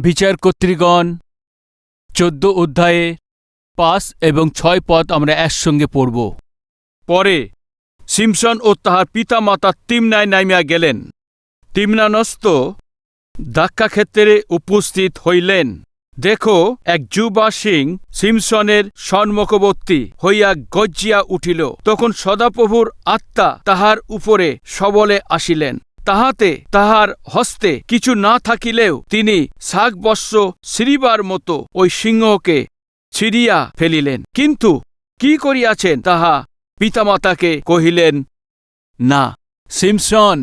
বিচার কর্তৃগণ চোদ্দ অধ্যায়ে পাঁচ এবং ছয় পদ আমরা একসঙ্গে পড়ব। পরে সিমসন ও তাহার পিতা মাতা তিমনায় নামিয়া গেলেন। তিমনানস্ত দাক্ষাক্ষেত্রে উপস্থিত হইলেন। দেখো, এক যুবা সিং সিমসনের সম্মুখবর্তী হইয়া গজ্জিয়া উঠিল। তখন সদাপ্রভুর আত্মা তাহার উপরে সবলে আসিলেন। তাহাতে তাহার হস্তে কিছু না থাকিলেও তিনি শাকবস্য শ্রীবার মতো ওই সিংহকে ছিড়িয়া ফেলিলেন। কিন্তু কি করিয়াছেন তাহা পিতামাতাকে কহিলেন, না সিমসন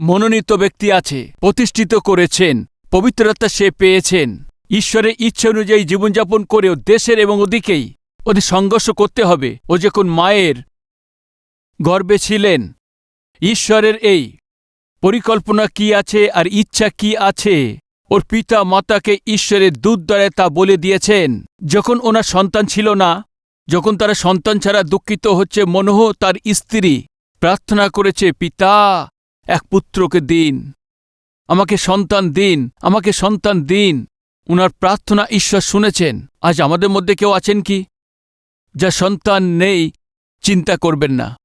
মনোনীত ব্যক্তি আছে, প্রতিষ্ঠিত করেছেন, পবিত্রতা সে পেয়েছেন। ঈশ্বরের ইচ্ছা অনুযায়ী জীবনযাপন করেও দেশের এবং ওদিকেই ওদের সংঘর্ষ করতে হবে। ও যখন মায়ের গর্বে ছিলেন, ঈশ্বরের এই পরিকল্পনা কি আছে আর ইচ্ছা কি আছে? ওর পিতা মাতাকে ঈশ্বরের দূত দ্বারা তা বলে দিয়েছেন। যখন ওনার সন্তান ছিল না, যখন তারা সন্তান ছাড়া দুঃখিত হচ্ছে মনোহ তার স্ত্রী, প্রার্থনা করেছে, পিতা, এক পুত্রকে দিন। আমাকে সন্তান দিন, আমাকে সন্তান দিন। উনার প্রার্থনা ঈশ্বর শুনেছেন। আজ আমাদের মধ্যে কেউ আছেন কি? যা সন্তান নেই, চিন্তা করবেন না।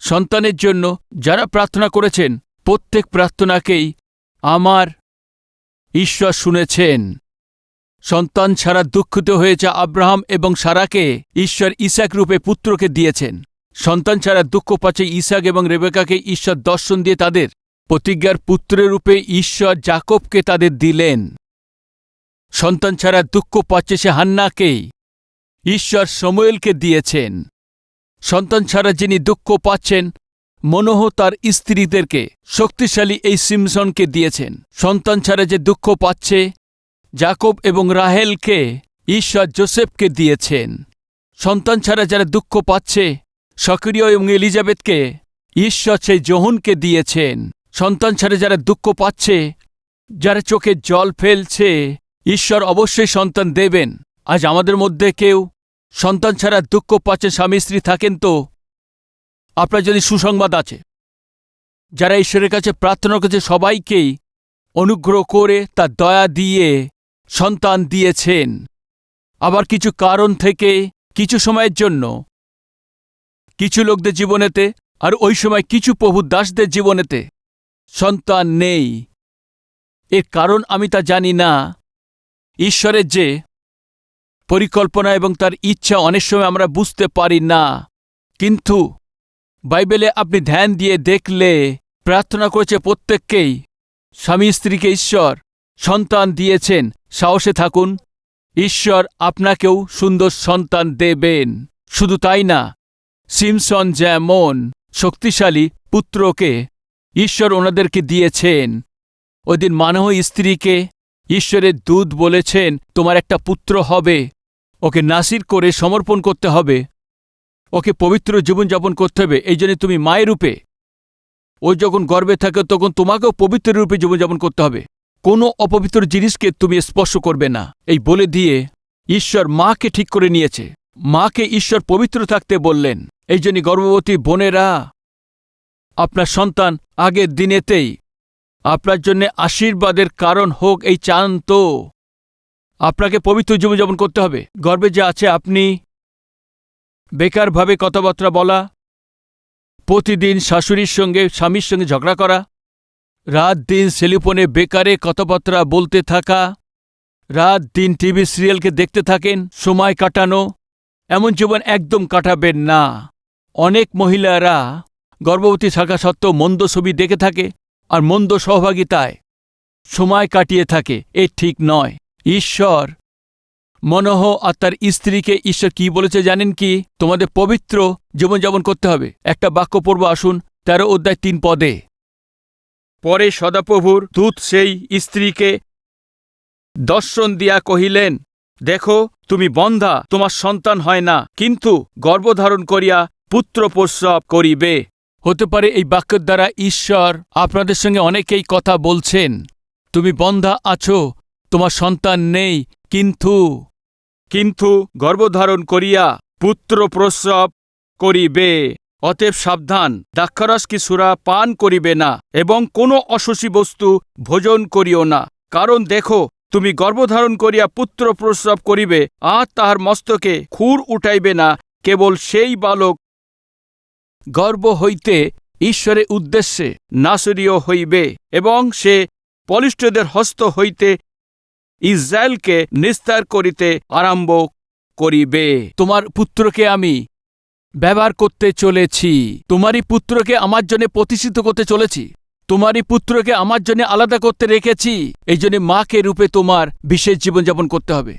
সন্তানের জন্য যারা প্রার্থনা করেছেন প্রত্যেক প্রার্থনাকেই আমার ঈশ্বর শুনেছেন। সন্তান ছাড়া দুঃখিত হয়েছে আব্রাহাম এবং সারাকে ঈশ্বর ইসাক রূপে পুত্রকে দিয়েছেন। সন্তান ছাড়া দুঃখ পাচ্ছে ইসাক এবং রেবেকাকে ঈশ্বর দর্শন দিয়ে তাদের প্রতিজ্ঞার পুত্রের রূপে ঈশ্বর জাকবকে তাদের দিলেন। সন্তান ছাড়া দুঃখ পাচ্ছে সে হান্নাকেই ঈশ্বর সময়েলকে দিয়েছেন। সন্তান ছাড়া যিনি দুঃখ পাচ্ছেন মনোহ তার স্ত্রীদেরকে শক্তিশালী এই সিমসনকে দিয়েছেন। সন্তান ছাড়া যে দুঃখ পাচ্ছে জাকব এবং রাহেলকে ঈশ্বর জোসেফকে দিয়েছেন। সন্তান ছাড়া যারা দুঃখ পাচ্ছে, সক্রিয় এবং এলিজাবেথকে ঈশ্বর সেই জোহনকে দিয়েছেন। সন্তান ছাড়া যারা দুঃখ পাচ্ছে, যারা চোখে জল ফেলছে ঈশ্বর অবশ্যই সন্তান দেবেন। আজ আমাদের মধ্যে কেউ সন্তান ছাড়া দুঃখ পাচ্ছে স্বামী স্ত্রী থাকেন তো? আপনার যদি সুসংবাদ আছে, যারা ঈশ্বরের কাছে প্রার্থনা করছে, সবাইকেই অনুগ্রহ করে তার দয়া দিয়ে সন্তান দিয়েছেন। আবার কিছু কারণ থেকে, কিছু সময়ের জন্য, কিছু লোকদের জীবনেতে আর ওই সময় কিছু প্রভু দাসদের জীবনেতে সন্তান নেই। এর কারণ আমি তা জানি না। ঈশ্বরের যে পরিকল্পনা এবং তার ইচ্ছা অনেক সময় আমরা বুঝতে পারি না। কিন্তু বাইবেলে আপনি ধ্যান দিয়ে দেখলে প্রার্থনা করেছে প্রত্যেককেই। স্বামী, স্ত্রীকে ঈশ্বর সন্তান দিয়েছেন, সাহসে থাকুন। ঈশ্বর আপনাকেও সুন্দর সন্তান দেবেন। শুধু তাই না, সিমসন যেমন শক্তিশালী পুত্রকে ঈশ্বর ওনাদেরকে দিয়েছেন, ওদিন মানহ স্ত্রীকে ঈশ্বরের দূত বলেছেন, তোমার একটা পুত্র হবে, ওকে নাসির করে সমর্পণ করতে হবে। ওকে পবিত্র জীবনযাপন করতে হবে, এই জন্য তুমি মায়ের রূপে। ও যখন গর্বে থাকে, তখন তোমাকেও পবিত্র রূপে জীবনযাপন করতে হবে। কোনো অপবিত্র জিনিসকে তুমি স্পর্শ করবে না। এই বলে দিয়ে ঈশ্বর মাকে ঠিক করে নিয়েছে। মাকে ঈশ্বর পবিত্র থাকতে বললেন, এই জন্য গর্ভবতী বোনেরা, আপনার সন্তান আগের দিনেতেই আপনার জন্য আশীর্বাদের কারণ হোক এই চান তো। আপনাকে পবিত্র জীবনযাপন করতে হবে। গর্বে যে আছে আপনি বেকারভাবে কথাবার্তা বলা, প্রতিদিন শাশুড়ির সঙ্গে স্বামীর সঙ্গে ঝগড়া করা, রাত দিন সেলিফোনে বেকারে কথাবার্তা বলতে থাকা, রাত দিন টিভি সিরিয়ালকে দেখতে থাকেন, সময় কাটানো, এমন জীবন একদম কাটাবেন না। অনেক মহিলারা গর্ভবতী থাকা সত্ত্বেও মন্দ ছবি দেখে থাকে আর মন্দ সহভাগিতায় সময় কাটিয়ে থাকে। এ ঠিক নয়। ঈশ্বর মনহ, আর তার স্ত্রীকে ঈশ্বর কি বলেছে জানেন কি? তোমাদের পবিত্র জীবনযাপন করতে হবে। একটা বাক্য পড়ব, আসুন। তেরো অধ্যায় তিন পদে। পরে সদাপ্রভুর দূত সেই স্ত্রীকে দর্শন দিয়া কহিলেন, দেখো, তুমি বন্ধা, তোমার সন্তান হয় না, কিন্তু গর্ভধারণ করিয়া পুত্র প্রসব করিবে। হতে পারে এই বাক্যের দ্বারা ঈশ্বর আপনাদের সঙ্গে অনেকেই কথা বলছেন। তুমি বন্ধা আছো, তোমার সন্তান নেই, কিন্তু কিন্তু গর্ভধারণ করিয়া পুত্র প্রসব করিবে, অতএব সাবধান। দ্রাক্ষারস কি সুরা পান করিবে না, এবং কোনো অশসী বস্তু ভোজন করিও না। কারণ দেখো, তুমি গর্ভধারণ করিয়া পুত্র প্রসব করিবে, আর তাহার মস্তকে খুর উঠাইবে না, কেবল সেই বালক গর্ব হইতে ঈশ্বরের উদ্দেশ্যে নাসরীয় হইবে, এবং সে পলিষ্টদের হস্ত হইতে ইসরায়েলকে নিস্তার করিতে আরম্ভ করিবে। তোমার পুত্রকে আমি ব্যবহার করতে চলেছি। তোমারই পুত্রকে আমার জন্য প্রতিষ্ঠিত করতে চলেছি। তোমারই পুত্রকে আমার জন্য আলাদা করতে রেখেছি। এই জন্য মাকে রূপে তোমার বিশেষ জীবনযাপন করতে হবে।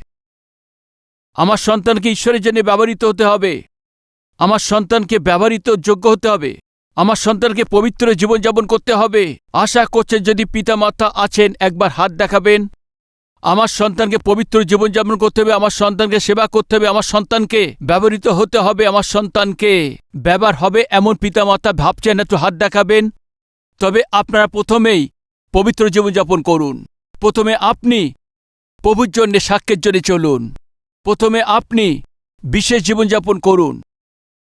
আমার সন্তানকে ঈশ্বরের জন্য ব্যবহৃত হতে হবে। আমার সন্তানকে ব্যবহৃত যোগ্য হতে হবে। আমার সন্তানকে পবিত্র জীবনযাপন করতে হবে। আশা করছেন যদি পিতামাতা আছেন, একবার হাত দেখাবেন। আমার সন্তানকে পবিত্র জীবনযাপন করতে হবে, আমার সন্তানকে সেবা করতে হবে, আমার সন্তানকে ব্যবহৃত হতে হবে, আমার সন্তানকে ব্যবহার হবে এমন পিতামাতা ভাবছেন, একটু হাত দেখাবেন। তবে আপনারা প্রথমেই পবিত্র জীবনযাপন করুন। প্রথমে আপনি প্রভুর জন্যে সাক্ষ্যের জন্য চলুন। প্রথমে আপনি বিশেষ জীবনযাপন করুন।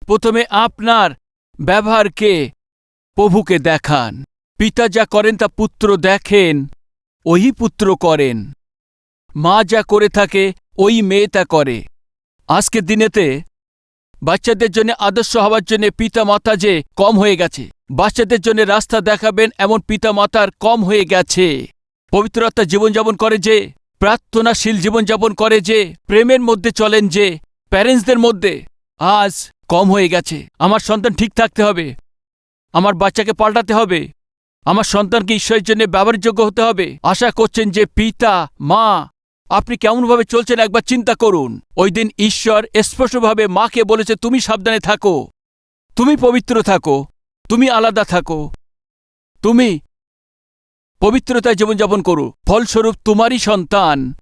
প্রথমে আপনার ব্যবহারকে প্রভুকে দেখান। পিতা যা করেন তা পুত্র দেখেন, ওই পুত্র করেন। মা যা করে থাকে, ওই মেয়ে তা করে। আজকের দিনেতে বাচ্চাদের জন্য আদর্শ হওয়ার জন্য পিতা মাতা যে কম হয়ে গেছে, বাচ্চাদের জন্য রাস্তা দেখাবেন এমন পিতা মাতার কম হয়ে গেছে। পবিত্রতা জীবনযাপন করে যে, প্রার্থনাশীল জীবনযাপন করে যে, প্রেমের মধ্যে চলেন যে, প্যারেন্টসদের মধ্যে আজ কম হয়ে গেছে। আমার সন্তান ঠিক থাকতে হবে। আমার বাচ্চাকে পাল্টাতে হবে। আমার সন্তানকে ঈশ্বরের জন্য ব্যবহারযোগ্য হতে হবে। আশা করছেন যে পিতা, মা আপনি কেমনভাবে চলছেন একবার চিন্তা করুন। ওই দিন ঈশ্বর স্পষ্টভাবে মাকে বলেছে, তুমি সাবধানে থাকো। তুমি পবিত্র থাকো। তুমি আলাদা থাকো। তুমি পবিত্রতায় জীবনযাপন করো। ফলস্বরূপ তোমারই সন্তান।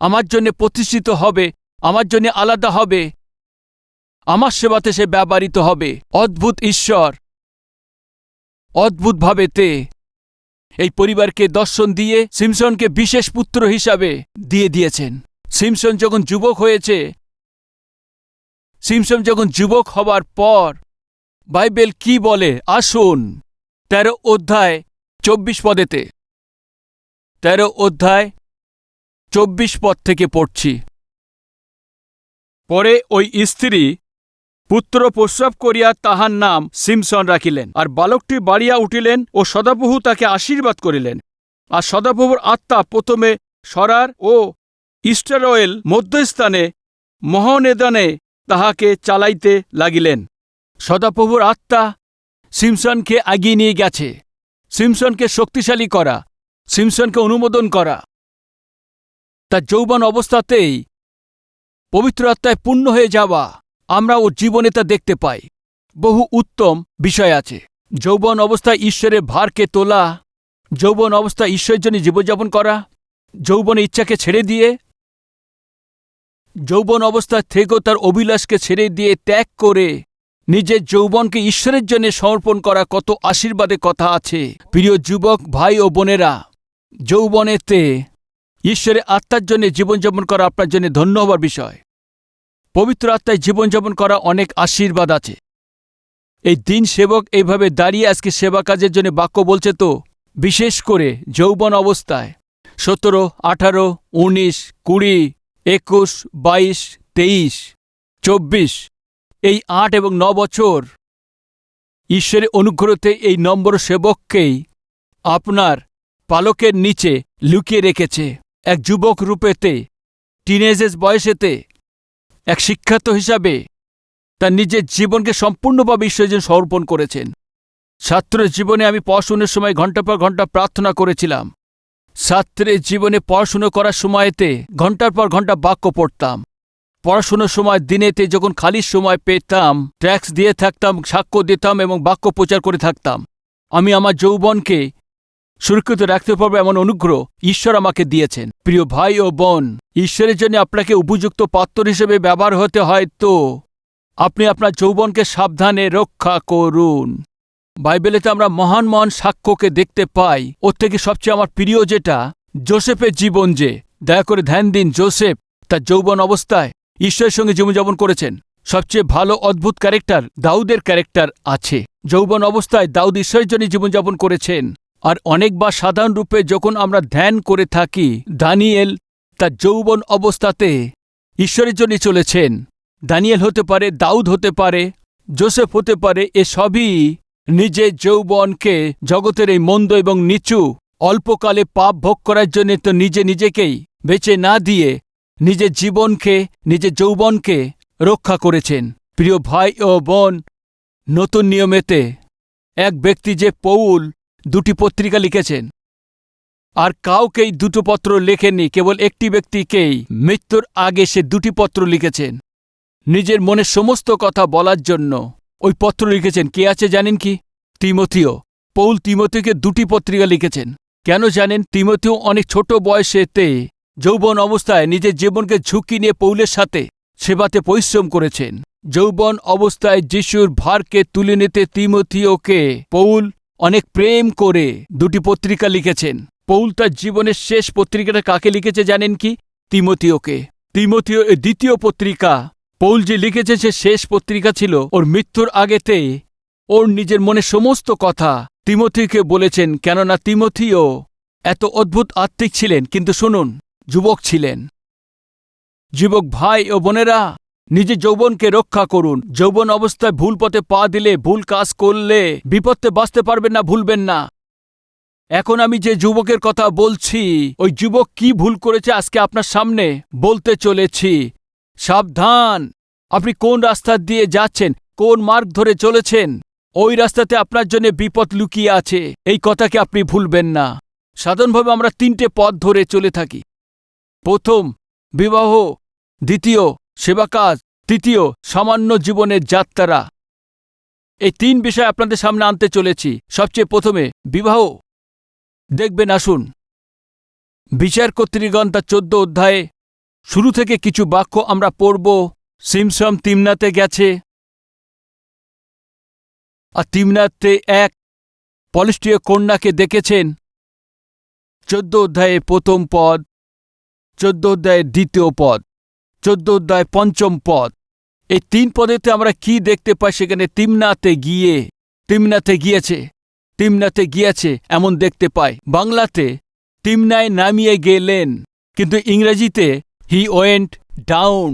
আমার জন্য প্রতিষ্ঠিত হবে। আমার জন্য আলাদা হবে। আমার সেবাতে সে ব্যবহৃত হবে। অদ্ভুত ঈশ্বর। অদ্ভুতভাবে তে এই পরিবারকে দর্শন দিয়ে সিমসনকে বিশেষ পুত্র হিসাবে দিয়ে দিয়েছেন। সিমসন যখন যুবক হয়েছে, সিমসন যখন যুবক হবার পর বাইবেল কি বলে? আসুন, তেরো অধ্যায় চব্বিশ পদেতে। তেরো অধ্যায় চব্বিশ পদ থেকে পড়ছি। পরে ওই স্ত্রী পুত্র প্রস্রাব করিয়া তাহার নাম সিমসন রাখিলেন, আর বালকটি বাড়িয়া উঠিলেন ও সদাপ্রভু তাকে আশীর্বাদ করিলেন। আর সদাপ্রভুর আত্মা প্রথমে সরার ও ইস্টারয়েল মধ্যস্থানে মহনেদানে তাহাকে চালাইতে লাগিলেন। সদাপ্রভুর আত্মা সিমসনকে আগিয়ে নিয়ে গেছে। সিমসনকে শক্তিশালী করা, সিমসনকে অনুমোদন করা। তার যৌবন অবস্থাতেই পবিত্র আত্মায় পূর্ণ হয়ে যাওয়া। আমরা ওর জীবনে তা দেখতে পাই। বহু উত্তম বিষয় আছে। যৌবন অবস্থায় ঈশ্বরের ভারকে তোলা, যৌবন অবস্থায় ঈশ্বরের জন্য জীবনযাপন করা, যৌবনে ইচ্ছাকে ছেড়ে দিয়ে, যৌবন অবস্থায় থেকেও তার অভিলাষকে ছেড়ে দিয়ে ত্যাগ করে নিজের যৌবনকে ঈশ্বরের জন্য সমর্পণ করা কত আশীর্বাদে কথা আছে। প্রিয় যুবক, ভাই ও বোনেরা, যৌবনেতে ঈশ্বরের আত্মার জন্য জীবনযাপন করা আপনার জন্য ধন্য হবার বিষয়। পবিত্র আত্মায় জীবনযাপন করা অনেক আশীর্বাদ আছে। এই দিন সেবক এইভাবে দাঁড়িয়ে আজকে সেবা কাজের জন্য বাক্য বলছে তো, বিশেষ করে যৌবন অবস্থায়। সতেরো, আঠারো, উনিশ, কুড়ি, একুশ, বাইশ, তেইশ, চব্বিশ, এই আট এবং ন বছর। ঈশ্বরের অনুগ্রহতে এই নম্বর সেবককেই আপনার পালকের নিচে লুকিয়ে রেখেছে। এক যুবক রূপেতে টিনেজেস বয়সেতে এক শিক্ষার্থ হিসাবে তার নিজের জীবনকে সম্পূর্ণভাবে ঈশ্বরের সমর্পণ করেছেন। ছাত্রের জীবনে আমি পড়াশুনোর সময় ঘণ্টা পর ঘণ্টা প্রার্থনা করেছিলাম। ছাত্রের জীবনে পড়াশুনো করার সময়তে ঘণ্টার পর ঘণ্টা বাক্য পড়তাম। পড়াশুনোর সময় দিনেতে যখন খালি সময় পেতাম, ট্যাক্স দিয়ে থাকতাম, সাক্ষ্য দিতাম এবং বাক্য প্রচার করে থাকতাম। আমি আমার যৌবনকে সুরক্ষিত রাখতে পারব এমন অনুগ্রহ ঈশ্বর আমাকে দিয়েছেন। প্রিয় ভাই ও বোন, ঈশ্বরের জন্য আপনাকে উপযুক্ত পাত্র হিসেবে ব্যবহার হতে হয় তো। আপনি আপনার যৌবনকে সাবধানে রক্ষা করুন। বাইবেলেতে আমরা মহান মহান সাক্ষ্যকে দেখতে পাই। ওর থেকে সবচেয়ে আমার প্রিয় যেটা, জোসেফের জীবন যে। দয়া করে ধ্যান দিন, জোসেফ, তার যৌবন অবস্থায় ঈশ্বরের সঙ্গে জীবনযাপন করেছেন। সবচেয়ে ভালো, অদ্ভুত ক্যারেক্টার দাউদের ক্যারেক্টার আছে। যৌবন অবস্থায় দাউদ ঈশ্বরের জন্য জীবনযাপন করেছেন। আর অনেকবার সাধারণ রূপে যখন আমরা ধ্যান করে থাকি, দানিয়েল তার যৌবন অবস্থাতে ঈশ্বরের জন্য চলেছেন। দানিয়েল হতে পারে, দাউদ হতে পারে জোসেফ হতে পারে, এ সবই নিজের যৌবনকে, জগতের এই মন্দ এবং নিচু, অল্পকালে পাপ ভোগ করার জন্য তো নিজে নিজেকেই বেঁচে না দিয়ে নিজের জীবনকে, নিজের যৌবনকে রক্ষা করেছেন। প্রিয় ভাই ও বোন, নতুন নিয়মেতে এক ব্যক্তি যে পৌল দুটি পত্রিকা লিখেছেন। আর কাউকেই দুটো পত্র লেখেননি, কেবল একটি ব্যক্তিকেই। মৃত্যুর আগে সে দুটি পত্র লিখেছেন। নিজের মনের সমস্ত কথা বলার জন্য। ওই পত্র লিখেছেন, কে আছে জানেন কি? তিমথিও। পৌল তিমথিকে দুটি পত্রিকা লিখেছেন। কেন জানেন? তিমথিও অনেক ছোট বয়সেতে যৌবন অবস্থায় নিজের জীবনকে ঝুঁকি নিয়ে পৌলের সাথে সেবাতে পরিশ্রম করেছেন। যৌবন অবস্থায় যিশুর ভারকে তুলে নিতে তিমথিওকে পৌল অনেক প্রেম করে দুটি পত্রিকা লিখেছেন। পৌল তার জীবনের শেষ পত্রিকাটা কাকে লিখেছে জানেন কি? তিমথিওকে। তিমথিও এ দ্বিতীয় পত্রিকা। পৌল যে লিখেছে, সে শেষ পত্রিকা ছিল ওর মৃত্যুর আগেতে। ওর নিজের মনে সমস্ত কথা তিমথিকে বলেছেন, কেননা তিমথিও এত অদ্ভুত আত্মিক ছিলেন, কিন্তু শুনুন, যুবক ছিলেন। যুবক ভাই ও বোনেরা নিজের যৌবনকে রক্ষা করুন। যৌবন অবস্থায় ভুল পথে পা দিলে, ভুল কাজ করলে বিপদে বাঁচতে পারবেন না, ভুলবেন না। এখন আমি যে যুবকের কথা বলছি, ওই যুবক কি ভুল করেছে আজকে আপনার সামনে? বলতে চলেছি। সাবধান! আপনি কোন রাস্তা দিয়ে যাচ্ছেন? কোন মার্গ ধরে চলেছেন? ওই রাস্তাতে আপনার জন্য বিপদ লুকিয়ে আছে। এই কথাকে আপনি ভুলবেন না। সাধারণভাবে আমরা তিনটে পথ ধরে চলে থাকি। প্রথম, বিবাহ। দ্বিতীয় সেবাকাজ তৃতীয়, সামান্য জীবনের যাত্রা। এই তিন বিষয় আপনাদের সামনে আনতে চলেছি। সবচেয়ে প্রথমে, বিবাহ। দেখবেন, আসুন। বিচার কর্তৃগণ তার চোদ্দ অধ্যায়ে, শুরু থেকে কিছু বাক্য আমরা পড়ব। সিমসম তিমনাতে গেছে। আর তিমনাতে এক পলিষ্টীয় কন্যাকে দেখেছেন। চোদ্দ অধ্যায়ে প্রথম পদ, চোদ্দ অধ্যায়ের দ্বিতীয় পদ। চোদ্দ অধ্যায় পঞ্চম পদ। এই তিন পদেতে আমরা কি দেখতে পাই সেখানে তিমনাতে গিয়ে, তিমনাতে গিয়েছে তিমনাতে গিয়েছে এমন দেখতে পাই। বাংলাতে তিমনায় নামিয়ে গেলেন, কিন্তু ইংরেজিতে he went down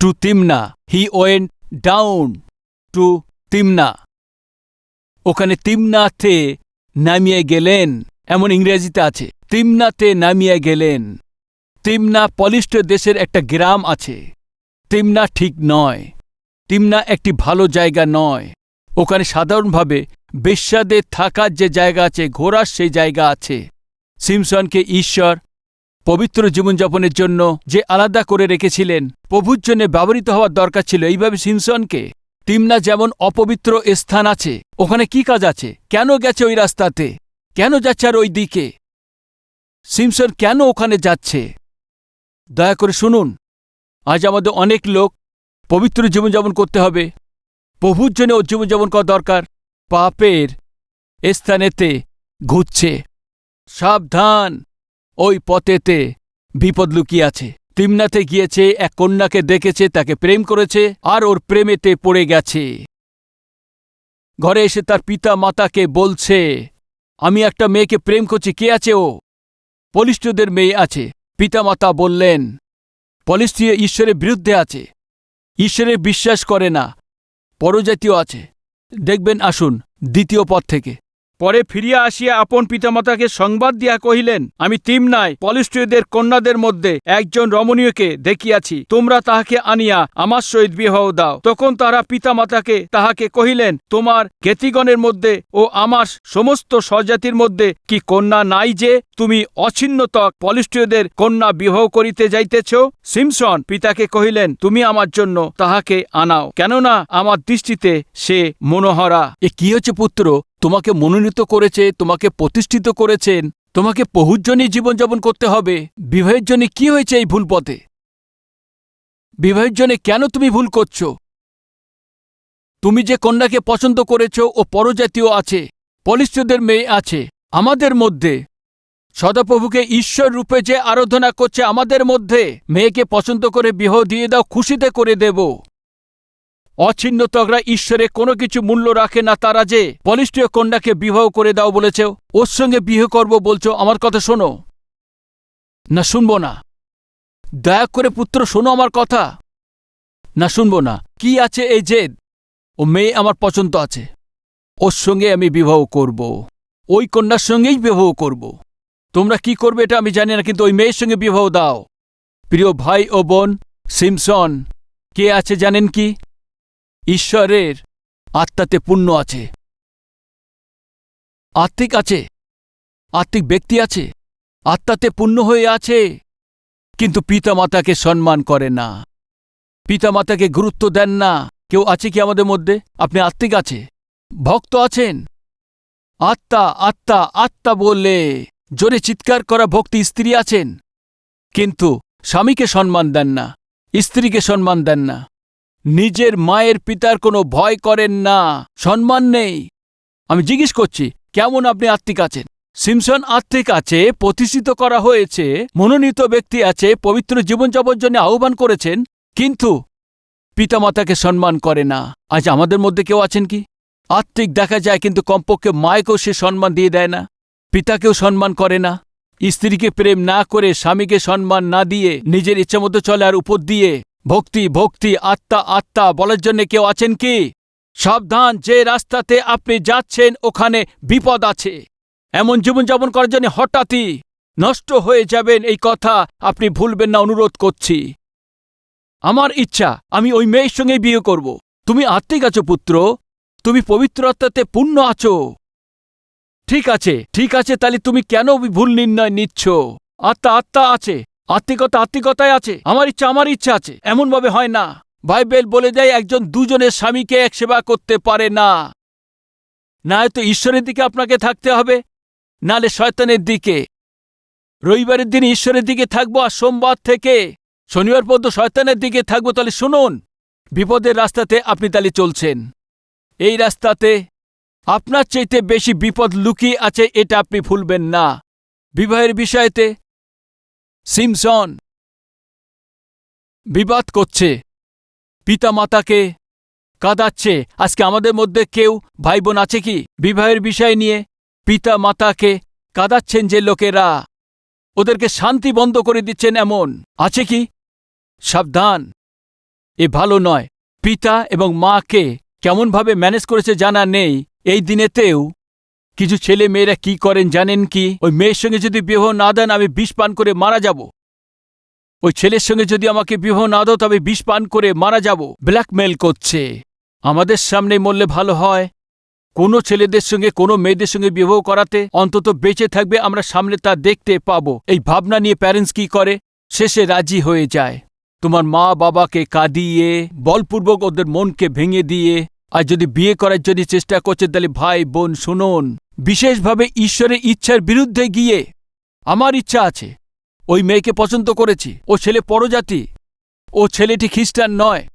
to Timnah he went down to Timnah. ওখানে তিমনাতে নামিয়ে গেলেন, এমন ইংরেজিতে আছে, তিমনাতে নামিয়ে গেলেন। তিমনা পলিষ্ট দেশের একটা গ্রাম আছে। তিমনা ঠিক নয়। তিমনা একটি ভালো জায়গা নয়। ওখানে সাধারণভাবে বেশ্যাদের থাকার যে জায়গা আছে, ঘোরার সেই জায়গা আছে। সিমসনকে ঈশ্বর পবিত্র জীবনযাপনের জন্য যে আলাদা করে রেখেছিলেন, প্রভুর জন্য ব্যবহৃত হওয়ার দরকার ছিল। এইভাবে সিমসনকে তিমনা যেমন অপবিত্র স্থান আছে, ওখানে কি কাজ আছে? কেন গেছে ওই রাস্তাতে? কেন যাচ্ছে আর ওই দিকে? সিমসন কেন ওখানে যাচ্ছে? দয়া করে শুনুন। আজ আমাদের অনেক লোক পবিত্র জীবনযাপন করতে হবে। প্রভুর জন্য ও জীবনযাপন করা দরকার। পাপের স্থানেতে ঘুরছে। সাবধান, ওই পথেতে বিপদ লুকিয়ে আছে। তিমনাতে গিয়েছে, এক কন্যাকে দেখেছে, তাকে প্রেম করেছে, আর ওর প্রেমেতে পড়ে গেছে। ঘরে এসে তার পিতা মাতাকে বলছে, আমি একটা মেয়েকে প্রেম করছি, কে আছে ও? পলিষ্টদের মেয়ে আছে। পিতামাতা বললেন পলিস্ট্রিয় ঈশ্বরের বিরুদ্ধে আছে। ঈশ্বরে বিশ্বাস করে না। পরজাতীয় আছে। দেখবেন, আসুন, দ্বিতীয় পথ থেকে। পরে ফিরিয়া আসিয়া আপন পিতামাতাকে সংবাদ দিয়া কহিলেন, আমি তিমনায় পলিস্ট্রিয়দের কন্যাদের মধ্যে একজন রমণীয়কে দেখিয়াছি। তোমরা তাহাকে আনিয়া আমার সহিত বিবাহ দাও। তখন তারা পিতামাতাকে তাহাকে কহিলেন, তোমার জ্ঞাতিগণের মধ্যে ও আমার সমস্ত স্বজাতির মধ্যে কি কন্যা নাই যে তুমি অছিন্নতক পলিস্ট্রিয়দের কন্যা বিবাহ করিতে যাইতেছ? সিমসন পিতাকে কহিলেন, তুমি আমার জন্য তাহাকে আনাও, কেননা আমার দৃষ্টিতে সে মনোহরা। এ কি হচ্ছে পুত্র? তোমাকে মনোনীত করেছে, তোমাকে প্রতিষ্ঠিত করেছেন তোমাকে বহুর জন্যই জীবনযাপন করতে হবে। বিবাহের জন্য কি হয়েছে এই ভুল পথে? বিবাহের জন্য কেন তুমি ভুল করছ? তুমি যে কন্যাকে পছন্দ করেছ ও পরজাতীয় আছে পলিষ্ঠদের মেয়ে আছে, আমাদের মধ্যে। সদাপ্রভুকে ঈশ্বর রূপে যে আরাধনা করছে আমাদের মধ্যে, মেয়েকে পছন্দ করে বিবাহ দিয়ে দাও, খুশিতে করে দেব। অছিন্ন তগরা ঈশ্বরে কোনো কিছু মূল্য রাখে না তারা যে বলিষ্ঠীয় কন্যাকে বিবাহ করে দাও বলেছ ওর সঙ্গে বিয়ে করব বলছো, আমার কথা শোনো। না, শুনব না। দয়া করে পুত্র, শোনো আমার কথা। না, শুনব না। কি আছে এই জেদ? ও মেয়ে আমার পছন্দ আছে। ওর সঙ্গে আমি বিবাহ করব। ওই কন্যার সঙ্গেই বিবাহ করব। তোমরা কি করবে এটা আমি জানি না, কিন্তু ওই মেয়ের সঙ্গে বিবাহ দাও। প্রিয় ভাই ও বোন, সিমসন, কে আছে জানেন কি? ঈশ্বরের আত্মাতে পুণ্য আছে। আত্মিক আছে, আত্মিক ব্যক্তি আছে, আত্মাতে পুণ্য হয়ে আছে, কিন্তু পিতামাতাকে সম্মান করে না। পিতামাতাকে গুরুত্ব দেন না। কেউ আছে কি আমাদের মধ্যে? আপনি আত্মিক আছে ভক্ত আছেন। আত্মা আত্মা আত্মা বললে জোরে চিৎকার করা ভক্তি স্ত্রী আছেন, কিন্তু স্বামীকে সম্মান দেন না, স্ত্রীকে সম্মান দেন না। নিজের মায়ের পিতার কোনো ভয় করেন না। সম্মান নেই। আমি জিজ্ঞেস করছি, কেমন আপনি আত্মিক আছেন? সিমসন আত্মিক আছে, প্রতিষ্ঠিত করা হয়েছে, মনোনীত ব্যক্তি আছে, পবিত্র জীবনযাপন জন্য আহ্বান করেছেন, কিন্তু পিতামাতাকে সম্মান করে না। আজ আমাদের মধ্যে কেউ আছেন কি? আত্মিক দেখা যায়, কিন্তু কমপক্ষে মায়েকেও সে সম্মান দিয়ে দেয় না। পিতাকেও সম্মান করে না। স্ত্রীকে প্রেম না করে স্বামীকে সম্মান না দিয়ে নিজের ইচ্ছামতো চলে আর উপর দিয়ে ভক্তি ভক্তি, আত্মা আত্মা, বলার জন্য কেউ আছেন কি? সাবধান, যে রাস্তাতে আপনি যাচ্ছেন, ওখানে বিপদ আছে। এমন জীবনযাপন করার জন্য হঠাৎই নষ্ট হয়ে যাবেন এই কথা আপনি ভুলবেন না, অনুরোধ করছি। আমার ইচ্ছা, আমি ওই মেয়ের সঙ্গে বিয়ে করব। তুমি আত্মিক আছো, পুত্র। তুমি পবিত্র আত্মাতে পূর্ণ আছো। ঠিক আছে ঠিক আছে, তাহলে তুমি কেন ভুল নির্ণয় নিচ্ছ? আত্মা আত্মা আছে। আত্মিকতা আত্মিকতায় আছে। আমার ইচ্ছা আমার ইচ্ছা আছে। এমনভাবে হয় না। বাইবেল বলে দেয়, একজন দুজনের স্বামীকে এক সেবা করতে পারে না। না হয়তো ঈশ্বরের দিকে আপনাকে থাকতে হবে নালে শয়তানের দিকে। রবিবারের দিন ঈশ্বরের দিকে থাকব আর সোমবার থেকে শনিবার পর্যন্ত শয়তানের দিকে থাকব। তাহলে শুনুন, বিপদের রাস্তাতে আপনি তাহলে চলছেন। এই রাস্তাতে আপনার চাইতে বেশি বিপদ লুকিয়ে আছে, এটা আপনি ভুলবেন না। বিবাহের বিষয়তে সিমসন। বিবাদ করছে। পিতামাতাকে কাঁদাচ্ছে। আজকে আমাদের মধ্যে কেউ ভাই বোন আছে কি? বিবাহের বিষয় নিয়ে পিতা মাতাকে কাঁদাচ্ছেন যে লোকেরা। ওদেরকে শান্তি বন্ধ করে দিচ্ছেন এমন। আছে কি? সাবধান। এ ভালো নয়। পিতা এবং মাকে কেমনভাবে ম্যানেজ করেছে জানা নেই। এই দিনেতেও কিছু ছেলে মেয়েরা কি করেন জানেন কি? ওই মেয়ের সঙ্গে যদি বিবাহ না দেন, আমি বিষ পান করে মারা যাব। ওই ছেলের সঙ্গে যদি আমাকে বিবাহ না দাও, তবে বিষ পান করে মারা যাব। ব্ল্যাকমেল করছে। আমাদের সামনে মরলে ভালো হয়। কোনো ছেলেদের সঙ্গে, কোনো মেয়েদের সঙ্গে বিবাহ করাতে অন্তত বেঁচে থাকবে, আমরা সামনে তা দেখতে পাবো। এই ভাবনা নিয়ে প্যারেন্টস কি করে? শেষে রাজি হয়ে যায়। তোমার মা বাবাকে কাঁদিয়ে, বলপূর্বক ওদের মনকে ভেঙে দিয়ে, আর যদি বিয়ে করার জন্য চেষ্টা করছে, তাহলে ভাই বোন, শুনুন। বিশেষভাবে ঈশ্বরের ইচ্ছার বিরুদ্ধে গিয়ে আমার ইচ্ছা আছে। ওই মেয়েকে পছন্দ করেছি। ও ছেলে পরজাতি। ও ছেলেটি খ্রিস্টান নয়।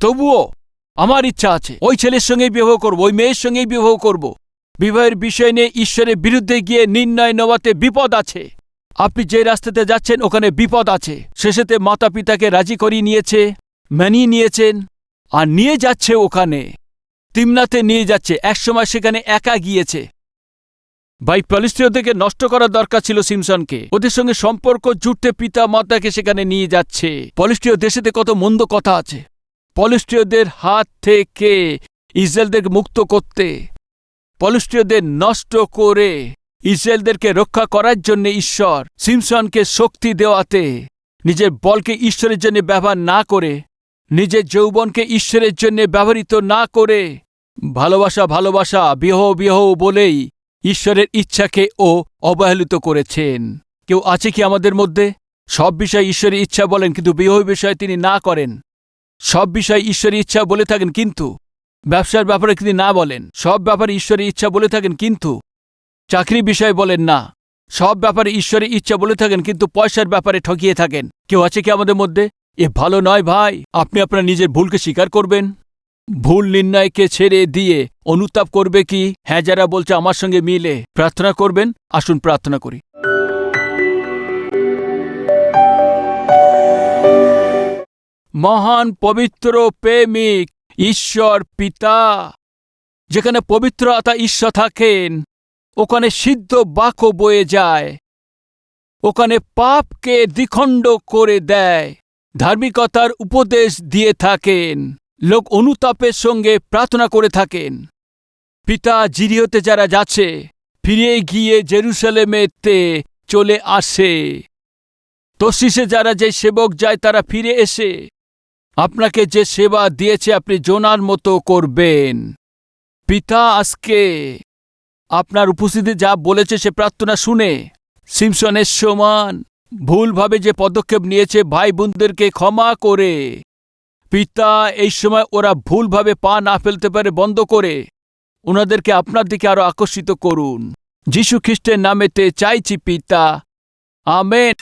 তবুও আমার ইচ্ছা আছে। ওই ছেলের সঙ্গেই বিবাহ করব, ওই মেয়ের সঙ্গেই বিবাহ করব। বিবাহের বিষয় নিয়ে ঈশ্বরের বিরুদ্ধে গিয়ে নির্ণয় নেওয়াতে বিপদ আছে। আপনি যে রাস্তাতে যাচ্ছেন, ওখানে বিপদ আছে। শেষেতে মাতা পিতাকে রাজি করিয়ে নিয়েছে, মানিয়ে নিয়েছেন, আর নিয়ে যাচ্ছে ওখানে। তিমনাতে নিয়ে যাচ্ছে। একসময় সেখানে একা গিয়েছে। ভাই পলিস্ট্রিয়দেরকে নষ্ট করার দরকার ছিল সিমসনকে। ওদের সঙ্গে সম্পর্ক জুটতে পিতা মাতাকে সেখানে নিয়ে যাচ্ছে। পলিস্ট্রিয় দেশেতে কত মন্দ কথা আছে। পলিস্ট্রিয়দের হাত থেকে ইসরায়েলদেরকে মুক্ত করতে। পলিস্ট্রিয়দের নষ্ট করে ইসরায়েলদেরকে রক্ষা করার জন্য ঈশ্বর সিমসনকে শক্তি দেওয়াতে, নিজের বলকে ঈশ্বরের জন্য ব্যবহার না করে, নিজের যৌবনকে ঈশ্বরের জন্য ব্যবহৃত না করে, ভালোবাসা ভালোবাসা, বিহ বিহ বলেই ঈশ্বরের ইচ্ছাকে ও অবহেলিত করেছেন। কেউ আছে কি আমাদের মধ্যে? সব বিষয় ঈশ্বরের ইচ্ছা বলেন, কিন্তু বিবাহ বিষয়ে তিনি না করেন। সব বিষয় ঈশ্বরের ইচ্ছা বলে থাকেন, কিন্তু ব্যবসার ব্যাপারে তিনি না বলেন। সব ব্যাপারে ঈশ্বরের ইচ্ছা বলে থাকেন, কিন্তু চাকরি বিষয়ে বলেন না। সব ব্যাপারে ঈশ্বরের ইচ্ছা বলে থাকেন, কিন্তু পয়সার ব্যাপারে ঠকিয়ে থাকেন। কেউ আছে কি আমাদের মধ্যে? এ ভালো নয় ভাই। আপনি আপনার নিজের ভুলকে স্বীকার করবেন। ভুল নির্ণয়কে ছেড়ে দিয়ে অনুতাপ করবে কি? হ্যাঁ যারা বলছে আমার সঙ্গে মিলে। প্রার্থনা করবেন? আসুন প্রার্থনা করি। মহান পবিত্র প্রেমিক, ঈশ্বর পিতা, যেখানে পবিত্র আত্মা ঈশ্বর থাকেন, ওখানে সিদ্ধ বাক্য বয়ে যায়, ওখানে পাপকে দ্বিখণ্ড করে দেয়, ধার্মিকতার উপদেশ দিয়ে থাকেন। লোক অনুতাপের সঙ্গে প্রার্থনা করে থাকেন। পিতা জিরিয়তে যারা যাচ্ছে ফিরে গিয়ে জেরুসালেমেতে চলে আসে। তশিসে যারা যে সেবক যায়, তারা ফিরে এসে, আপনাকে যে সেবা দিয়েছে, আপনি জোনার মতো করবেন। পিতা আজকে আপনার উপস্থিতি যা বলেছে, সে প্রার্থনা শুনে সিমসনের সমান ভুলভাবে যে পদক্ষেপ নিয়েছে, ভাই বোনদেরকে ক্ষমা করে পিতা এই সময় ওরা ভুলভাবে পা না ফেলতে পারে, বন্ধ করে। ওনাদেরকে আপনার দিকে আরও আকর্ষিত করুন। যীশু খ্রিস্টের নামেতে চাইছি পিতা। আমেন।